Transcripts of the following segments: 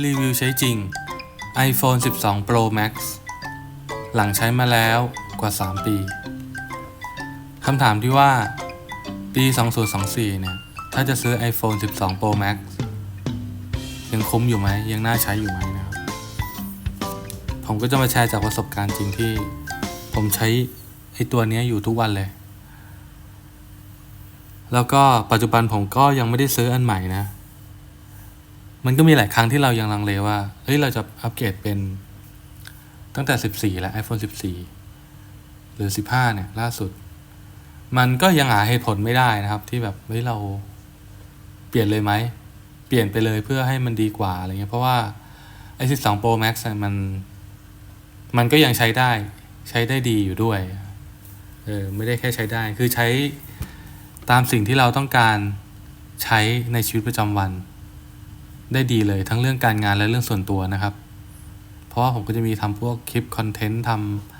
รีวิวใช้จริง iPhone 12 Pro Max หลังใช้มาแล้วกว่า 3 ปี คำถามที่ว่า ปี 2024 เนี่ย ถ้าจะซื้อ iPhone 12 Pro Max ยังคุ้มอยู่ไหม ยังน่าใช้อยู่ไหมนะครับ ผมก็จะมาแชร์จากประสบการณ์จริงที่ ผมใช้ไอตัวนี้อยู่ทุกวันเลย แล้วก็ปัจจุบันผมก็ยังไม่ได้ซื้ออันใหม่นะ มันก็มีหลายครั้งที่เรายังลังเลว่า เฮ้ย เราจะอัปเกรดเป็นตั้งแต่ 14 แล้ว iPhone 14 หรือ 15 เนี่ย ล่าสุด มันก็ยังหาเหตุผลไม่ได้นะครับ ที่แบบ เฮ้ย เราเปลี่ยนเลยไหม เปลี่ยนไปเลยเพื่อให้มันดีกว่าอะไรเงี้ย เพราะว่าไอ้12 Pro Max อะมัน มันก็ยังใช้ได้ ใช้ได้ดีอยู่ด้วย เออ ไม่ได้แค่ใช้ได้ คือใช้ตามสิ่งที่เราต้องการใช้ในชีวิตประจำวัน ได้ดีเลยทั้งเรื่องการงานและเรื่องส่วนตัวนะครับ เพราะว่าผมก็จะมีทำพวกคลิปคอนเทนต์ท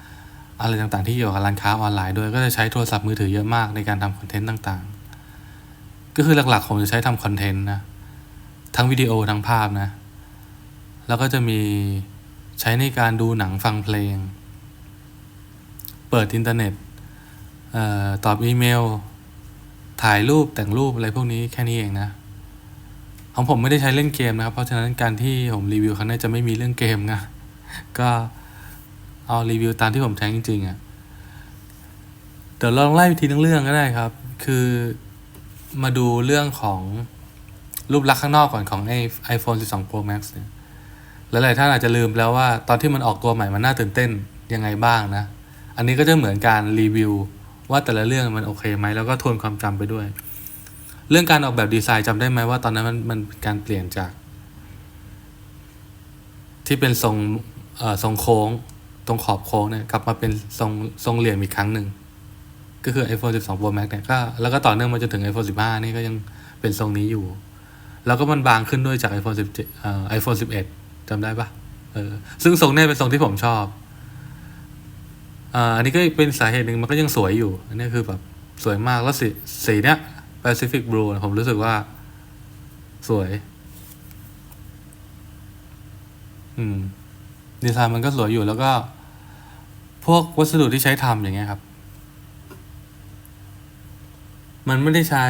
ำอะไรต่างๆที่เกี่ยวกับร้านค้าออนไลน์ด้วยก็จะใช้โทรศัพท์มือถือเยอะมากในการทำคอนเทนต์ต่างๆ ก็คือหลักๆผมจะใช้ทำคอนเทนต์นะทั้งวิดีโอทั้งภาพนะ แล้วก็จะมีใช้ในการดูหนังฟังเพลง เปิดอินเทอร์เน็ตออตอบอีเมล ถ่ายรูปแต่งรูปอะไรพวกนี้แค่นี้เองนะ ของผมไม่ได้ใช้เล่นเกมนะครับ เพราะฉะนั้นการที่ผมรีวิวครั้งนี้จะไม่มีเรื่องเกมนะก็เอารีวิวตามที่ผมใช้จริงๆอะ่ะเดี๋ยวเราลองไล่ทีทั้งเรื่องก็ได้ครับ คือมาดูเรื่องของรูปลักษณ์ข้างนอกก่อนของไอไอโฟน12 Pro Max เนี่ยหลายๆท่านอาจจะลืมแล้วว่าตอนที่มันออกตัวใหม่มันน่าตื่นเต้นยังไงบ้างนะ อันนี้ก็จะเหมือนการรีวิวว่าแต่ละเรื่องมันโอเคไหมแล้วก็ทวนความจำไปด้วย เรื่องการออกแบบดีไซน์จำได้ไหมว่าตอนนั้นมันมันการเปลี่ยนจาก ที่เป็นทรงเอ่อทรงโค้ง ตรงขอบโค้งเนี่ยกลับมาเป็นทรงทรงเหลี่ยมอีกครั้งหนึ่ง ก็คือ iPhone 12 Pro Max เนี่ยก็แล้วก็ต่อเนื่องมาจนถึง iPhone 15 นี่ก็ยังเป็นทรงนี้อยู่ แล้วก็มันบางขึ้นด้วยจาก iPhone 17เอ่อ iPhone 11จำได้ปะเออซึ่งทรงเนี่ยเป็นทรงที่ผมชอบอ่าอันนี้ก็เป็นสาเหตุหนึ่งมันก็ยังสวยอยู่ อันนี้คือแบบสวยมากแล้วสีสีเนี้ย Pacific Blue ผมรู้สึกว่า สวย อืม ดีไซน์มันก็สวยอยู่แล้วก็ พวกวัสดุที่ใช้ทำอย่างเงี้ยครับ มันไม่ได้ใช้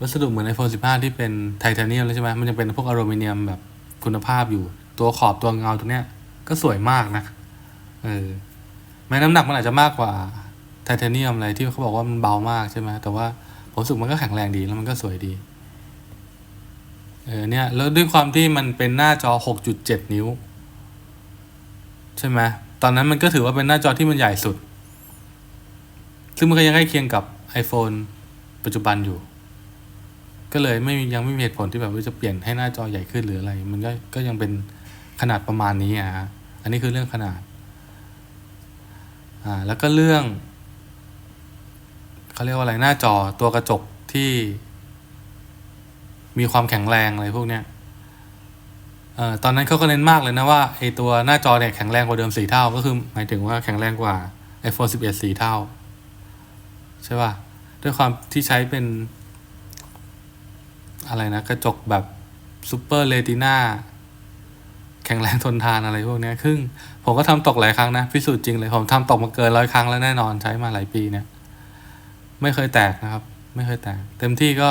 วัสดุเหมือน iPhone 15 ที่เป็นไทเทเนียมแล้วใช่ไหมมันยังเป็นพวกอลูมิเนียมแบบคุณภาพอยู่ ตัวขอบตัวเงาตรงเนี้ย ก็สวยมากนะ เออ แม้น้ำหนักมันอาจจะมากกว่า เทเนียมอะไรที่เขาบอกว่ามันเบามากใช่ไหมแต่ว่าผมสึกมันก็แข็งแรงดีแล้วมันก็สวยดีเออเนี่ยแล้วด้วยความที่มันเป็นหน้าจอ 6.7 นิ้ว ใช่ไหมตอนนั้นมันก็ถือว่าเป็นหน้าจอที่มันใหญ่สุด ซึ่งมันก็ยังใกล้เคียงกับ iPhone ปัจจุบันอยู่ ก็เลยไม่ยังไม่มีเหตุผลที่แบบว่าจะเปลี่ยนให้หน้าจอใหญ่ขึ้นหรืออะไร มันก็ก็ยังเป็นขนาดประมาณนี้อะฮะอันนี้คือเรื่องขนาดอ่าแล้วก็เรื่อง เขาเรียกว่าอะไรหน้าจอตัวกระจกที่มีความแข็งแรงอะไรพวกเนี้ยออตอนนั้นเขาก็เน้นมากเลยนะว่าไอตัวหน้าจอเนี่ยแข็งแรงกว่าเดิมสี่เท่า ก็คือหมายถึงว่าแข็งแรงกว่า iPhone 11สี่เท่า ใช่ป่ะ ด้วยความที่ใช้เป็น อะไรนะ กระจกแบบซูเปอร์เรติน่าแข็งแรงทนทานอะไรพวกเนี้ยซึ่งผมก็ทำตกหลายครั้งนะ พิสูจน์จริงเลย ผมทำตกมาเกินร้อยครั้งแล้วแน่นอนใช้มาหลายปีเนี่ย ไม่เคยแตกนะครับ ไม่เคยแตก เต็มที่ก็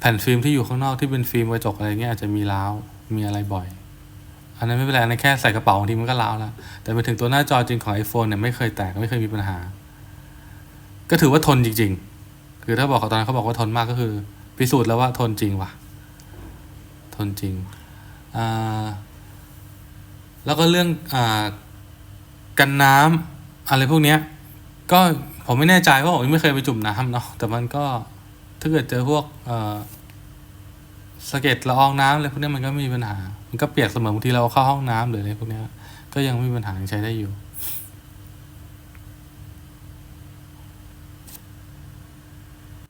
แผ่นฟิล์มที่อยู่ข้างนอกที่เป็นฟิล์มกระจกอะไรเงี้ยอาจจะมีร้าวมีอะไรบ่อย อันนั้นไม่เป็นไรนนั้นแค่ใส่กระเป๋าบางทีมันก็ร้าวแล้วแต่ไปถึงตัวหน้าจอจริงของ iPhone เนี่ยไม่เคยแตกไม่เคยมีปัญหา ก็ถือว่าทนจริง ๆ คือถ้าบอกเขาตอนนั้นเขาบอกว่าทนมากก็คือ พิสูจน์แล้วว่าทนจริงว่ะ ทนจริงอ่าแล้วก็เรื่องอ่ากันน้ำอะไรพวกเนี้ยก็ ผมไม่แน่ใจว่าผมยังไม่เคยไปจุ่มน้ำเนาะแต่มันก็ถ้าเกิดเจอพวกเอ่อสะเก็ดละอองน้ำอะไรพวกนี้มันก็ไม่มีปัญหา มันก็เปียกเสมอบางทีเราเข้าห้องน้ำหรืออะไรพวกนี้ก็ยังไม่มีปัญหาใช้ได้อยู่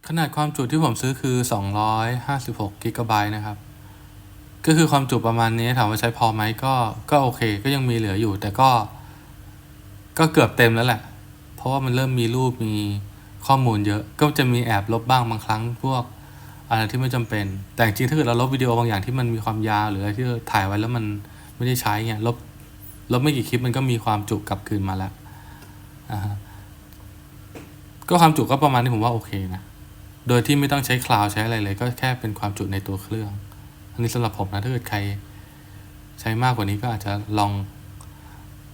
ขนาดความจุที่ผมซื้อคือ 256กิกะไบต์นะครับ ก็คือความจุประมาณนี้ถามว่าใช้พอไหมก็ก็โอเค ก็ยังมีเหลืออยู่ แต่ก็ ก็เกือบเต็มแล้วแหละ ราะว่ามันเริ่มมีรูปมีข้อมูลเยอะก็จะมีแอบลบบ้างบางครั้งพวกอะไรที่ไม่จำเป็น แต่จริงถ้าเกิดเราลบวิดีโอบางอย่างที่มันมีความยาวหรืออะไรที่ถ่ายไว้แล้วมันไม่ได้ใช้เงี้ยลบลบไม่กี่คลิปมันก็มีความจุกลับคืนมาแล้วก็ความจุก็ประมาณนี้ผมว่าโอเคนะ โดยที่ไม่ต้องใช้คลาวด์ใช้อะไรเลย ก็แค่เป็นความจุในตัวเครื่อง อันนี้สำหรับผมนะถ้าเกิดใคร ใช้มากกว่านี้ก็อาจจะลอง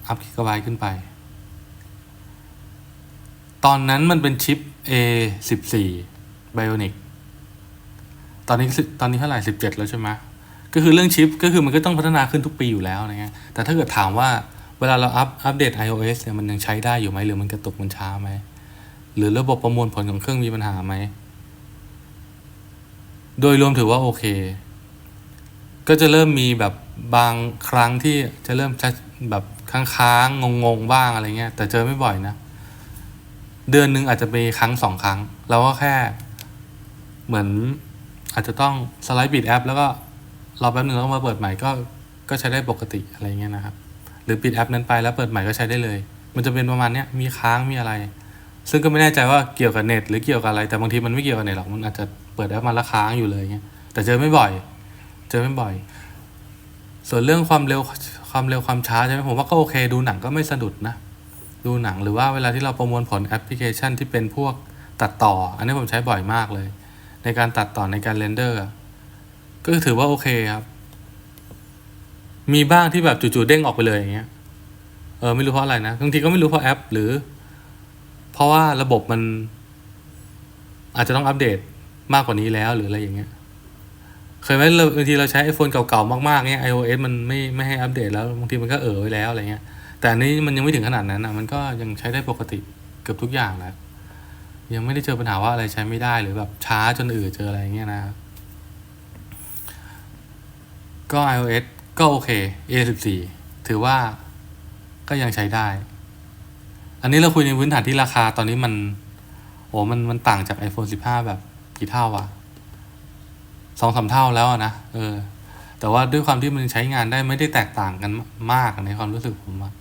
อัพกิกะไบต์ขึ้นไป ตอนนั้นมันเป็นชิป A 1 4 Bionic ตอนนี้ตอนนี้เท่าไหร่ 17 แล้วใช่ไหมก็คือเรื่องชิปก็คือมันก็ต้องพัฒนาขึ้นทุกปีอยู่แล้วนะฮะแต่ถ้าเกิดถามว่าเวลาเราอัพอัปเดต iOS เนี่ยมันยังใช้ได้อยู่ไหมหรือมันกระตุกมันช้าไหมหรือระบบประมวลผลของเครื่องมีปัญหาไหม โดยรวมถือว่าโอเค ก็จะเริ่มมีแบบบางครั้งที่จะเริ่มแบบค้างๆงงๆบ้างอะไรเงี้ยแต่เจอไม่บ่อยนะ เดือนหนึ่งอาจจะมีครั้งสองครั้ง เราก็แค่ เหมือนอาจจะต้องสไลด์ปิดแอป แล้วก็รอแป๊บนึงแล้วมาเปิดใหม่ก็ก็ใช้ได้ปกติอะไรเงี้ยนะครับ หรือปิดแอปนั้นไปแล้วเปิดใหม่ก็ใช้ได้เลย มันจะเป็นประมาณเนี้ยมีค้างมีอะไร ซึ่งก็ไม่แน่ใจว่าเกี่ยวกับเน็ตหรือเกี่ยวกับอะไร แต่บางทีมันไม่เกี่ยวกับเน็ตหรอกมันอาจจะเปิดแอปมาแล้วค้างอยู่เลยเงี้ยแต่เจอไม่บ่อย เจอไม่บ่อย ส่วนเรื่องความเร็วความเร็วความช้าใช่ไหมผมว่าก็โอเคดูหนังก็ไม่สะดุดนะ ดูหนังหรือว่าเวลาที่เราประมวลผลแอปพลิเคชันที่เป็นพวกตัดต่อ อันนี้ผมใช้บ่อยมากเลย ในการตัดต่อในการเรนเดอร์ก็ถือว่าโอเคครับ มีบ้างที่แบบจู่ๆเด้งออกไปเลยอย่างเงี้ยเออไม่รู้เพราะอะไรนะบางทีก็ไม่รู้เพราะแอป หรือ เพราะว่าระบบมัน อาจจะต้องอัปเดตมากกว่านี้แล้วหรืออะไรอย่างเงี้ย เคยไหมเราบางทีเราใช้ iPhone เก่าๆมากๆเงี้ย iOS มันไม่ไม่ให้อัปเดตแล้วบางทีมันก็เออไว้แล้วอะไรเงี้ย แต่นี้มันยังไม่ถึงขนาดนั้นอะมันก็ยังใช้ได้ปกติเกือบทุกอย่างแล้วยังไม่ได้เจอปัญหาว่าอะไรใช้ไม่ได้หรือแบบช้าจนอืดเจออะไรเงี้ยนะ ก็ iOS ก็โอเค A14 ถือว่าก็ยังใช้ได้ อันนี้เราคุยในพื้นฐานที่ราคาตอนนี้มัน โอ้มันมันต่างจาก iPhone 15 แบบกี่เท่าวะสองสามเท่าแล้วนะเออ แต่ว่าด้วยความที่มันใช้งานได้ไม่ได้แตกต่างกันมากในความรู้สึกผมอะ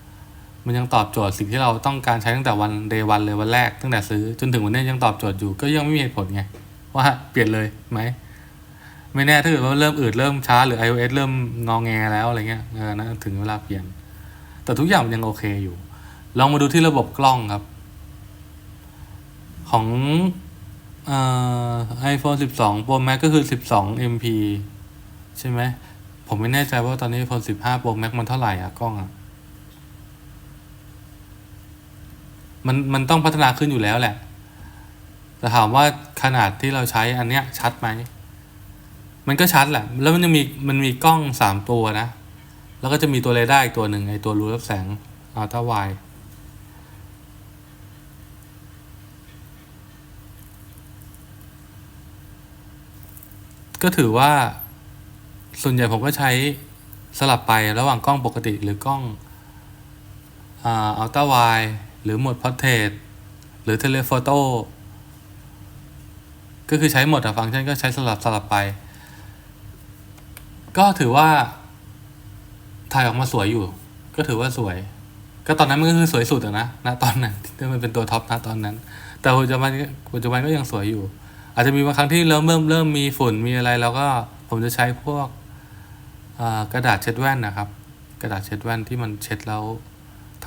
มันยังตอบโจทย์สิ่งที่เราต้องการใช้ตั้งแต่วันเดย์วันเลยวันแรกตั้งแต่ซื้อจนถึงวันนี้ยังตอบโจทย์อยู่ก็ยังไม่มีเหตุผลไงว่าเปลี่ยนเลยไหมไม่แน่ถ้าเกิดว่าเริ่มอืดเริ่มช้าหรือ iOS เริ่มงองแงแล้วอะไรเงี้ยเออนะถึงเวลาเปลี่ยน แต่ทุกอย่างมันยังโอเคอยู่ ลองมาดูที่ระบบกล้องครับ ของเอ่อ iPhone 12 Pro Max ก็คือ12 MP ใช่ไหมผมไม่แน่ใจว่าตอนนี้ iPhone 15 Pro Max มันเท่าไหร่อะกล้องอะ มันมันต้องพัฒนาขึ้นอยู่แล้วแหละ แต่ถามว่าขนาดที่เราใช้อันเนี้ยชัดไหม มันก็ชัดแหละ แล้วมันจะมีมันมีกล้องสามตัวนะ แล้วก็จะมีตัวเรดาร์อีกตัวหนึ่งไอตัวรูรับแสงอัลตร้าไวก็ถือว่าส่วนใหญ่ผมก็ใช้สลับไประหว่างกล้องปกติหรือกล้องอัลตร้าไว หรือโหมดพอร์เทรตหรือเทเลโฟโต้ก็คือใช้หมดอะฟังก์ชันก็ใช้สลับสลับไป ก็ถือว่า ถ่ายออกมาสวยอยู่ ก็ถือว่าสวย ก็ตอนนั้นมันก็คือสวยสุดอะนะณตอนนั้นที่มันเป็นตัวท็อปนะตอนนั้น แต่ปัจจุบันปัจจุบันก็ยังสวยอยู่ อาจจะมีบางครั้งที่เริ่มเริ่มเริ่มมีฝุ่นมีอะไรแล้วก็ผมจะใช้พวกกระดาษเช็ดแว่นนะครับ กระดาษเช็ดแว่นที่มันเช็ดแล้ว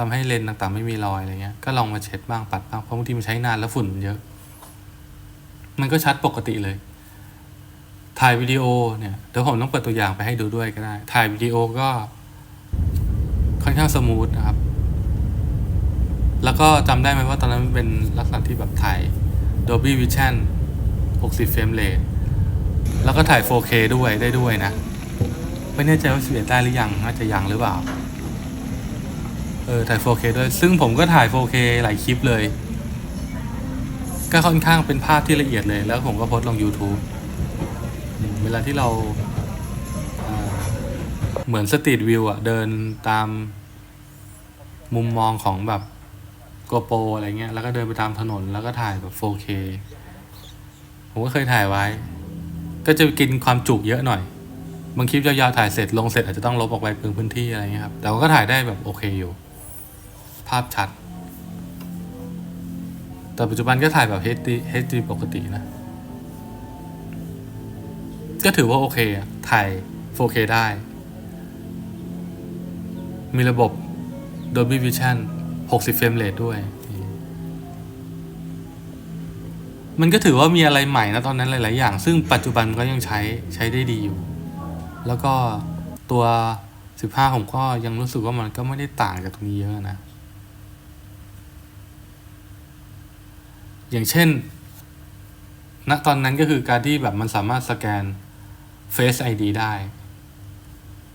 ทำให้เลนต่างๆ ไม่มีรอยอะไรเงี้ย ก็ลองมาเช็ดบ้างปัดบ้างเพราะบางทีมันใช้นานแล้วฝุ่นเยอะ มันก็ชัดปกติเลย ถ่ายวิดีโอเนี่ยเดี๋ยวผมต้องเปิดตัวอย่างไปให้ดูด้วยก็ได้ ถ่ายวิดีโอก็ ค่อนข้างสมูทนะครับ แล้วก็จำได้ไหมว่าตอนนั้นมันเป็นลักษณะที่แบบถ่าย Dolby Vision 60 เฟรมเรทแล้วก็ถ่าย 4K ด้วยได้ด้วยนะ ไม่แน่ใจว่า11ได้หรือยังน่าจะยังหรือเปล่า ออถ่าย 4K ด้วย ซึ่งผมก็ถ่าย 4K หลายคลิปเลย ก็ค่อนข้างเป็นภาพที่ละเอียดเลย แล้วผมก็โพสต์ลง YouTube เวลาที่เราเหมือนสตรีทวิวอะเดินตามมุมมองของแบบโกโปรอะไรเงี้ย แล้วก็เดินไปตามถนนแล้วก็ถ่ายแบบ 4K ผมก็เคยถ่ายไว้ ก็จะกินความจุเยอะหน่อย บางคลิปยาวๆถ่ายเสร็จลงเสร็จอาจจะต้องลบออกไปเปลืองพื้นที่อะไรเงี้ยครับ แต่ก็ถ่ายได้แบบโอเคอยู่ ภาพชัด แต่ปัจจุบันก็ถ่ายแบบ HD HD ปกตินะ ก็ถือว่าโอเคอะถ่าย 4K ได้ มีระบบ Dolby Vision 60 เฟรมเรทด้วย มันก็ถือว่ามีอะไรใหม่นะตอนนั้นหลาย ๆ อย่าง ซึ่งปัจจุบันก็ยังใช้ใช้ได้ดีอยู่ แล้วก็ตัว 15 ผมก็ยังรู้สึกว่ามันก็ไม่ได้ต่างจากตรงนี้เยอะนะ อย่างเช่น ณตอนนั้นก็คือการที่แบบมันสามารถสแกน Face ID ได้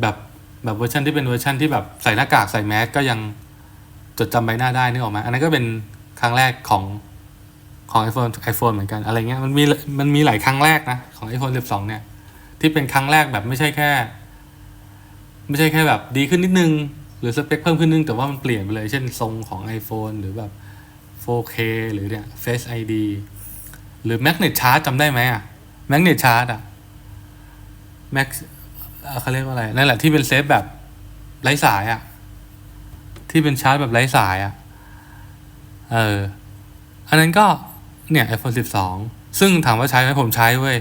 แบบแบบเวอร์ชันที่เป็นเวอร์ชันที่แบบใส่หน้ากากใส่แมสก็ยังจดจำใบหน้าได้นึกออกไหมอันนั้นก็เป็นครั้งแรกของของ iPhone iPhone เหมือนกันอะไรเงี้ยมันมีมันมีหลายครั้งแรกนะของ iPhone 12 เนี่ย ที่เป็นครั้งแรกแบบไม่ใช่แค่ ไม่ใช่แค่แบบดีขึ้นนิดนึง หรือสเปคเพิ่มขึ้นนึงแต่ว่ามันเปลี่ยนไปเลย เช่นทรงของ iPhone หรือแบบ 4K หรือเนี่ย Face ID หรือ Magnet Charge จำได้ไหมอะ Magnet Charge อะ Max เอ่อเขาเรียกว่าอะไร นั่นแหละที่เป็นเซฟแบบไร้สายอะที่เป็นชาร์จแบบไร้สายอะเออ อันนั้นก็เนี่ย iPhone 12 ซึ่งถามว่าใช้ไหมผมใช้เว้ย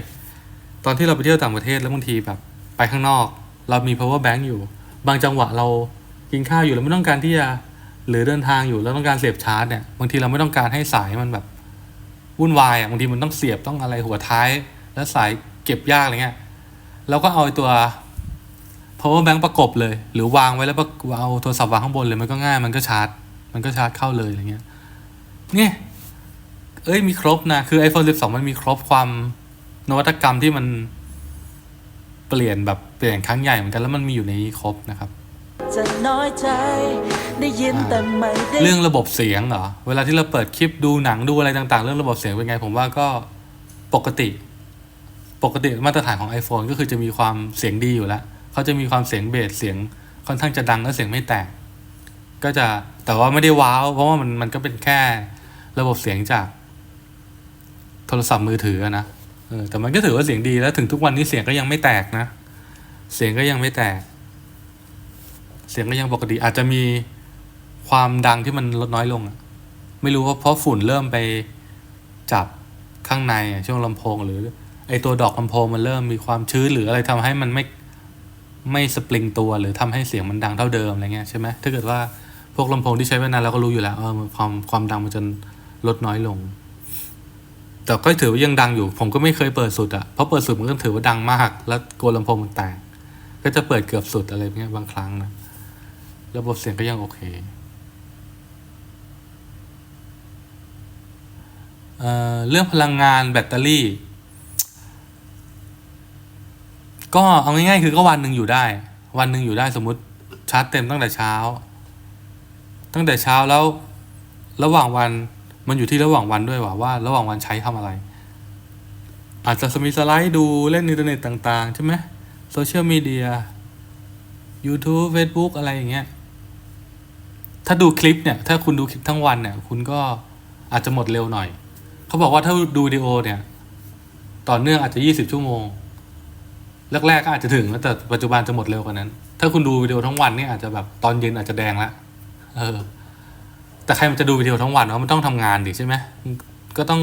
ตอนที่เราไปเที่ยวต่างประเทศแล้วบางทีแบบไปข้างนอก เรามี power bank อยู่ บางจังหวะเรากินข้าวอยู่แล้วไม่ต้องการที่จะ หรือเดินทางอยู่แล้วต้องการเสียบชาร์จเนี่ยบางทีเราไม่ต้องการให้สายมันแบบวุ่นวายอะบางทีมันต้องเสียบต้องอะไรหัวท้าย แล้วสายเก็บยากอะไรเงี้ยเราก็เอาตัว power bank ประกบเลย หรือวางไว้แล้วเอาโทรศัพท์วางข้างบนเลยมันก็ง่ายมันก็ชาร์จ มันก็ชาร์จเข้าเลยอะไรเงี้ยเนี่ยเอ้ยมีครบนะ คือ iPhone 12 มันมีครบความนวัตกรรมที่มันเปลี่ยนแบบเปลี่ยนครั้งใหญ่เหมือนกันแล้วมันมีอยู่ในนี้ครบนะครับ จะน้อยใจได้ยินแต่ไม่ได้เรื่องระบบเสียงเหรอ เวลาที่เราเปิดคลิปดูหนังดูอะไรต่าง ๆ เรื่องระบบเสียงเป็นไง ผมว่าก็ปกติ ปกติมาตรฐานของ iPhone ก็คือจะมีความเสียงดีอยู่แล้วเขาจะมีความเสียงเบสเสียงค่อนข้างจะดังและเสียงไม่แตก ก็จะแต่ว่าไม่ได้ว้าว เพราะว่ามันมันก็เป็นแค่ระบบเสียงจาก โทรศัพท์มือถือนะแต่มันก็ถือว่าเสียงดีแล้วถึงทุกวันนี้เสียงก็ยังไม่แตกนะ เสียงก็ยังไม่แตก สียงก็ยังปกติ อาจจะมีความดังที่มันลดน้อยลง ไม่รู้ว่าเพราะฝุ่นเริ่มไปจับข้างในช่วงลำโพง หรือไอตัวดอกลำโพงมันเริ่มมีความชื้นหรืออะไรทำให้มันไม่ไม่สปริงตัวหรือทำให้เสียงมันดังเท่าเดิมอะไรเงี้ยใช่ไหมถ้าเกิดว่าพวกลำโพงที่ใช้มานานเราก็รู้อยู่แล้วเออความความดังมันจะลดน้อยลง แต่ก็ถือว่ายังดังอยู่ ผมก็ไม่เคยเปิดสุดอะเพราะเปิดสุดมันก็ถือว่าดังมาก แล้วกลัวลำโพงมันแตกก็จะเปิดเกือบสุดอะไรเงี้ยบางครั้งนะ ระบบเสียงก็ยังโอเคเออเรื่องพลังงานแบตเตอรี่ ก็เอาง่ายๆคือก็วันหนึ่งอยู่ได้ วันหนึ่งอยู่ได้สมมติชาร์จเต็มตั้งแต่เช้า ตั้งแต่เช้าแล้วระหว่างวันมันอยู่ที่ระหว่างวันด้วยว่าว่า ระหว่างวันใช้ทำอะไร อาจจะมีสไลด์ดูเล่นอินเทอร์เน็ตต่าง ๆ ใช่ไหมโซเชียลมีเดีย YouTube Facebook อะไรอย่างเงี้ย ถ้าดูคลิปเนี่ยถ้าคุณดูคลิปทั้งวันเนี่ยคุณก็อาจจะหมดเร็วหน่อย เขาบอกว่าถ้าดูวิดีโอเนี่ย ต่อเนื่องอาจจะยี่สิบชั่วโมง แรกๆก็อาจจะถึงแล้วแต่ปัจจุบันจะหมดเร็วกว่านั้น ถ้าคุณดูวิดีโอทั้งวันเนี่ยอาจจะแบบตอนเย็นอาจจะแดงละเออ แต่ใครมันจะดูวิดีโอทั้งวันเนาะมันต้องทำงานดิใช่ไหมก็ต้อง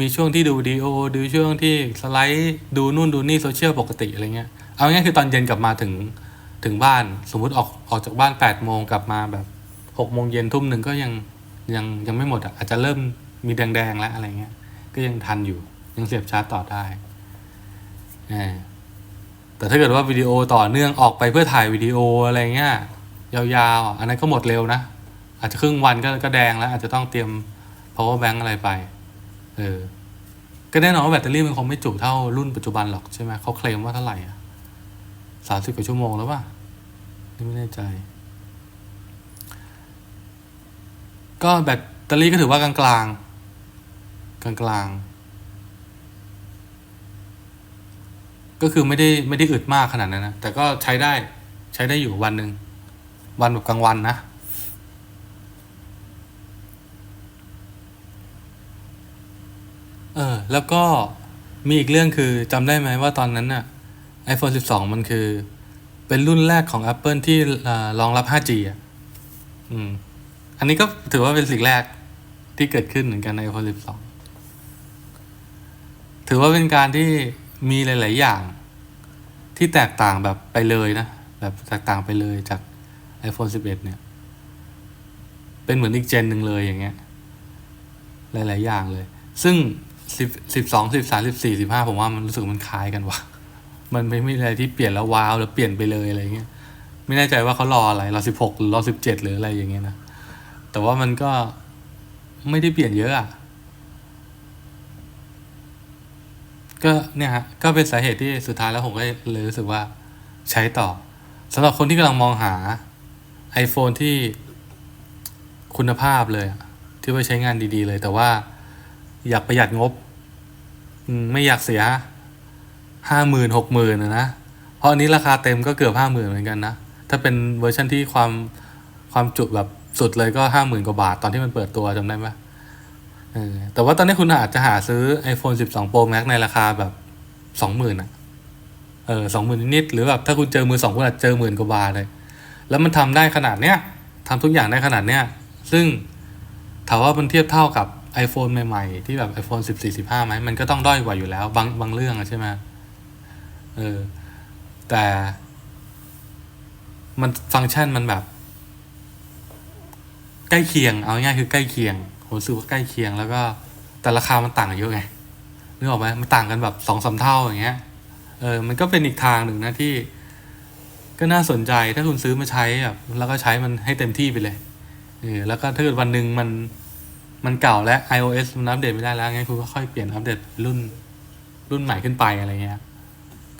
มีช่วงที่ดูวิดีโอดูช่วงที่สไลด์ดูนู่นดูนี่โซเชียลปกติอะไรเงี้ยเอาง่ายคือตอนเย็นกลับมาถึงถึงบ้าน สมมุติออกออกจากบ้านแปดโมงกลับมาแบบ หกโมงเย็นทุ่มหนึ่งก็ยังยังยังไม่หมดอะอาจจะเริ่มมีแดงๆแล้วอะไรเงี้ย ก็ยังทันอยู่ ยังเสียบชาร์จต่อได้แต่ถ้าเกิดว่าวิดีโอต่อเนื่องออกไปเพื่อถ่ายวิดีโออะไรเงี้ยยาวๆ อันนั้นก็หมดเร็วนะ อาจจะครึ่งวันก็ก็แดงแล้ว อาจจะต้องเตรียม power bank อะไรไป เออ ก็แน่นอนว่าแบตเตอรี่มันคงไม่จุเท่ารุ่นปัจจุบันหรอกใช่ไหมเขาเคลมว่าเท่าไหร่อะสามสิบกว่าชั่วโมงแล้วป่ะ ไม่แน่ใจ ก็แบตเตอรี่ก็ถือว่ากลางกลางกลางกลางๆก็คือไม่ได้ไม่ได้อึดมากขนาดนั้นนะ แต่ก็ใช้ได้ใช้ได้อยู่วันหนึ่งวันแบบกลางวันนะเออแล้วก็มีอีกเรื่องคือจำได้ไหมว่าตอนนั้นน่ะ iPhone 12 มันคือ เป็นรุ่นแรกของ Apple ที่อรองรับ 5G อะอืม อันนี้ก็ถือว่าเป็นสิ่งแรกที่เกิดขึ้นเหมือนกันใน iPhone 12 ถือว่าเป็นการที่มีหลาย ๆ อย่างที่แตกต่างแบบไปเลยนะ แบบแตกต่างไปเลยจาก iPhone 11 เนี่ย เป็นเหมือนอีกเจนหนึ่งเลยอย่างเงี้ย หลาย ๆ อย่างเลย ซึ่งสิบสิบสองสิบสามสิบสี่สิบห้าผมว่ามันรู้สึกมันคล้ายกันว่ะ มันไม่มีอะไรที่เปลี่ยนแล้วว้าวแล้วเปลี่ยนไปเลยอะไรเงี้ย ไม่แน่ใจว่าเขารออะไรรอสิบหกหรือรอสิบเจ็ดหรืออะไรอย่างเงี้ยนะ แต่ว่ามันก็ไม่ได้เปลี่ยนเยอะอะ ก็เนี่ยฮะก็เป็นสาเหตุที่สุดท้ายแล้วผมก็เลยรู้สึกว่าใช้ต่อสำหรับคนที่กำลังมองหา iPhone ที่คุณภาพเลย ที่ไว้ใช้งานดีๆเลย แต่ว่าอยากประหยัดงบ ไม่อยากเสียห้าหมื่นหกหมื่นนะ เพราะอันนี้ราคาเต็มก็เกือบห้าหมื่นเหมือนกันนะ ถ้าเป็นเวอร์ชันที่ความความจุแบบ สุดเลยก็ห้าหมื่นกว่าบาทตอนที่มันเปิดตัวจำได้ไหมเออแต่ว่าตอนนี้คุณอาจจะหาซื้อ iPhone 12 Pro Max ในราคาแบบสองหมื่นอะ เออสองหมื่นนิดหรือแบบถ้าคุณเจอมือสองคุณอาจเจอหมื่นกว่าบาทเลย แล้วมันทำได้ขนาดเนี้ยทำทุกอย่างได้ขนาดเนี้ย ซึ่งถามว่ามันเทียบเท่ากับ iPhone ใหม่ๆ ที่แบบ iPhone 14 15ไหมมันก็ต้องด้อยกว่าอยู่แล้ว บางบางเรื่องใช่ไหมเออแต่ มันฟังก์ชันมันแบบ ใกล้เคียงเอาง่ายคือใกล้เคียงผมรู้สึกว่าใกล้เคียงแล้วก็แต่ราคามันต่างกันเยอะไงนึกออกไหมมันต่างกันแบบสองสามเท่าอย่างเงี้ยเออมันก็เป็นอีกทางหนึ่งนะที่ ก็น่าสนใจถ้าคุณซื้อมาใช้แบบแล้วก็ใช้มันให้เต็มที่ไปเลยเออแล้วก็ถ้าเกิดวันหนึ่งมันมันเก่าและ iOS มันอัปเดตไม่ได้แล้วงั้นคุณก็ค่อยเปลี่ยนอัปเดตรุ่นรุ่นใหม่ขึ้นไปอะไรเงี้ย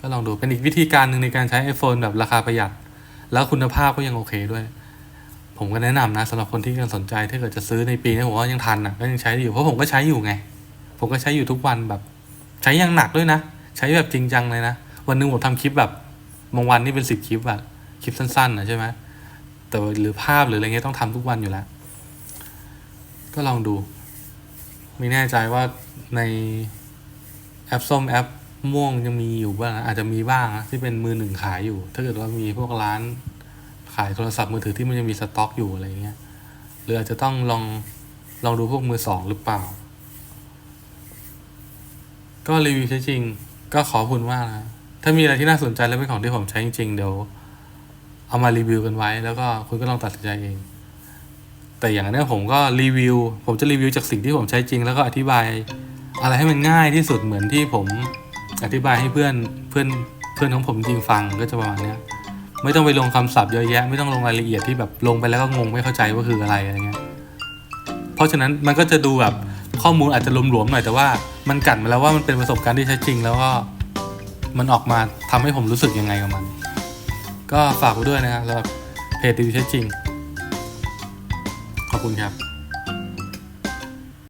ก็ลองดูเป็นอีกวิธีการหนึ่งในการใช้ iPhone แบบราคาประหยัด แล้วคุณภาพก็ยังโอเคด้วย ผมก็แนะนำนะสำหรับคนที่กำลังสนใจถ้าเกิดจะซื้อในปีนี้ผมว่ายังทันอะก็ยังใช้อยู่เพราะผมก็ใช้อยู่ไง ผมก็ใช้อยู่ทุกวันแบบ ใช้ย่างหนักด้วยนะ ใช้แบบจริงจังเลยนะ วันหนึ่งผมทำคลิปแบบบางวันนี่เป็นสิบคลิปอะคลิปสั้นๆนะใช่ไหมแต่หรือภาพหรืออะไรเงี้ยต้องทำทุกวันอยู่แล้ว ก็ลองดู ไม่แน่ใจว่าในแอปส้มแอปม่วงยังมีอยู่บ้างนะอาจจะมีบ้างนะที่เป็นมือหนึ่งขายอยู่ ถ้าเกิดว่ามีพวกร้าน ขายโทรศัพท์มือถือที่มันยังมีสต็อกอยู่อะไรเงี้ยหรืออาจจะต้องลองลองดูพวกมือสองหรือเปล่า ก็รีวิวใช้จริง ก็ขอบคุณมากนะ ถ้ามีอะไรที่น่าสนใจและเป็นของที่ผมใช้จริง ๆ เดี๋ยว เอามารีวิวกันไว้ แล้วก็คุณก็ลองตัดสินใจเอง แต่อย่างนี้นผมก็รีวิว ผมจะรีวิวจากสิ่งที่ผมใช้จริง แล้วก็อธิบาย อะไรให้มันง่ายที่สุดเหมือนที่ผมอธิบายให้เพื่อนเพื่อนเพื่อนของผมจริงฟังก็จะประมาณนี้ ไม่ต้องไปลงคำศัพท์เยอะแยะ ไม่ต้องลงรายละเอียดที่แบบลงไปแล้วก็งงไม่เข้าใจว่าคืออะไรอะไรเงี้ย เพราะฉะนั้นมันก็จะดูแบบข้อมูลอาจจะหลวมๆหน่อยแต่ว่ามันกัดมาแล้วว่ามันเป็นประสบการณ์ที่ใช้จริง แล้วก็มันออกมาทำให้ผมรู้สึกยังไงกับมัน ก็ฝากไว้ด้วยนะครับสำหรับเพจรีวิวใช้จริง ขอบคุณครับ